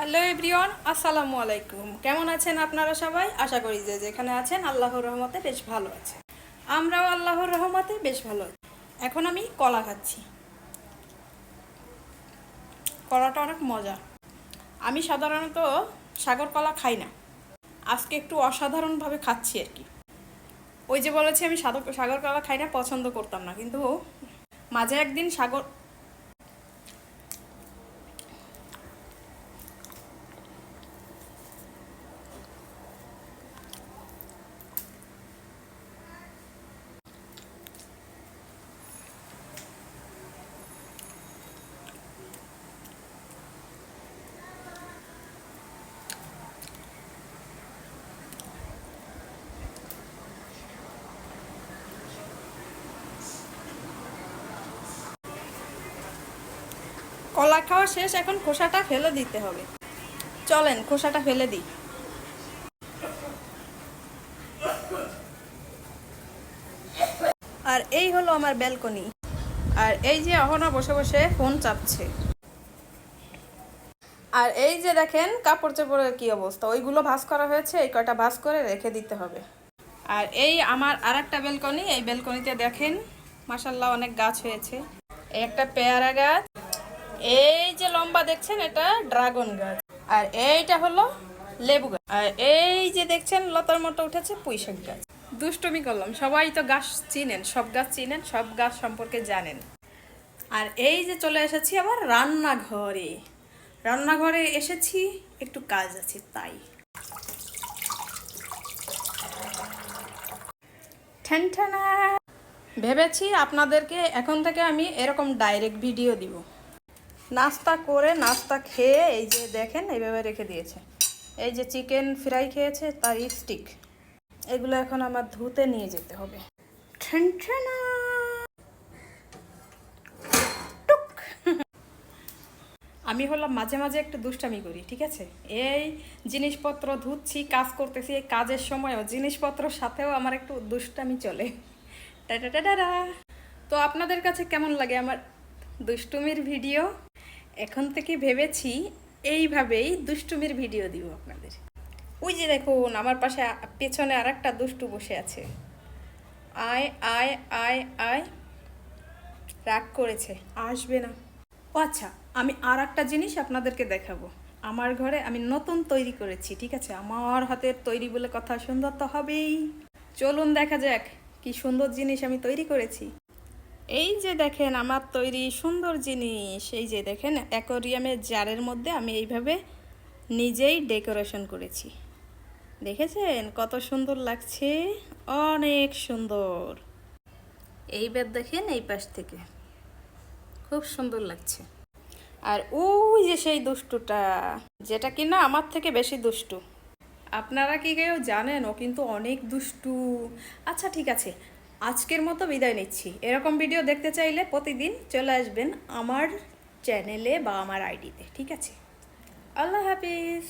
Hello everyone, আসসালামু আলাইকুম। কেমন আছেন আপনারা সবাই? আশা করি যে যেখানে আছেন আল্লাহর রহমতে বেশ ভালো আছে আমরাও আল্লাহর রহমতে বেশ ভালো আছি। এখন আমি কলা খাচ্ছি। কলাটা অনেক মজা। আমি সাধারণত সাগর কলা খাই না। আজকে একটু অসাধারণভাবে খাচ্ছি আর কি। ওই যে বলেছি, আমি সাগর কলা খাই না, পছন্দ করতাম না। কিন্তু মাঝে একদিন সাগর কলা খাওয়া শেষ, এখন খোসাটা ফেলে দিতে হবে। চলেন, খোসাটা ফেলে দিই। আর এই হলো আমার ব্যালকনি। আর এই যে অহনা বসে বসে ফোন চাপছে। আর এই যে দেখেন, কাপড় চোপড়ের কি অবস্থা। ওইগুলো ভাঁজ করা হয়েছে, এই কয়টা ভাঁজ করে রেখে দিতে হবে। আর এই আমার আর একটা বেলকনি এই বেলকনিতে দেখেন মাসাল্লাহ অনেক গাছ হয়েছে। একটা পেয়ারা গাছ এই যে লম্বা দেখছেন এটা ড্রাগন গাছ। আর এইটা হলো লেবু গাছ। আর এই যে দেখছেন লতার মতো উঠেছে পুঁইশাক গাছ। দুষ্টমি করলাম। সবাই তো গাছ চিনেন সব গাছ চিনেন সব গাছ সম্পর্কে জানেন। আর এই যে চলে এসেছি আবার রান্নাঘরে। রান্নাঘরে এসেছি একটু কাজ আছে তাই। ঠ্যানঠ্যানা ভেবেছি আপনাদেরকে এখন থেকে আমি এরকম ডাইরেক্ট ভিডিও দিব। নাস্তা করে নাস্তা খেয়ে এই যে দেখেন এইভাবে রেখে দিয়েছে। এই যে চিকেন ফ্রাই খেয়েছে, তার স্টিক এগুলো এখন আমার ধুতে নিয়ে যেতে হবে। আমি হলাম মাঝে মাঝে একটু দুষ্টামি করি, ঠিক আছে? এই জিনিসপত্র ধুচ্ছি, কাজ করতেছি, এই কাজের সময়ও জিনিসপত্রের সাথেও আমার একটু দুষ্টামি চলে। টাটাটাটারা। তো আপনাদের কাছে কেমন লাগে আমার দুষ্টুমির ভিডিও? এখন থেকে ভেবেছি এইভাবেই দুষ্টুমির ভিডিও দিব আপনাদের। ওই যে দেখুন, আমার পাশে পেছনে আর একটা দুষ্টু বসে আছে। আয় আয় আয় আয়। রাগ করেছে। আসবে না। ও আচ্ছা আমি আর একটা জিনিস আপনাদেরকে দেখাবো। আমার ঘরে আমি নতুন তৈরি করেছি, ঠিক আছে? আমার হাতের তৈরি বলে কথা সুন্দর তো হবেই। চলুন দেখা যাক কি সুন্দর জিনিস আমি তৈরি করেছি। এই যে দেখেন আমার তৈরি সুন্দর জিনিস, এই যে দেখেন অ্যাকোরিয়ামের জারের মধ্যে আমি এইভাবে নিজেই ডেকোরেশন করেছি। দেখেছেন? কত সুন্দর লাগছে, অনেক সুন্দর। এইবার দেখেন এই পাশ থেকে। খুব সুন্দর লাগছে। আর ওই যে সেই দুষ্টুটা, যেটা কিনা আমার থেকে বেশি দুষ্টু। আপনারা কি কেউ জানেন? ও কিন্তু অনেক দুষ্টু। আচ্ছা ঠিক আছে। আজকের মতো বিদায় নিচ্ছি। এরকম ভিডিও দেখতে চাইলে প্রতিদিন চলে আসবেন আমার চ্যানেলে বা আমার আইডিতে ঠিক আছে? আল্লাহ হাফিজ।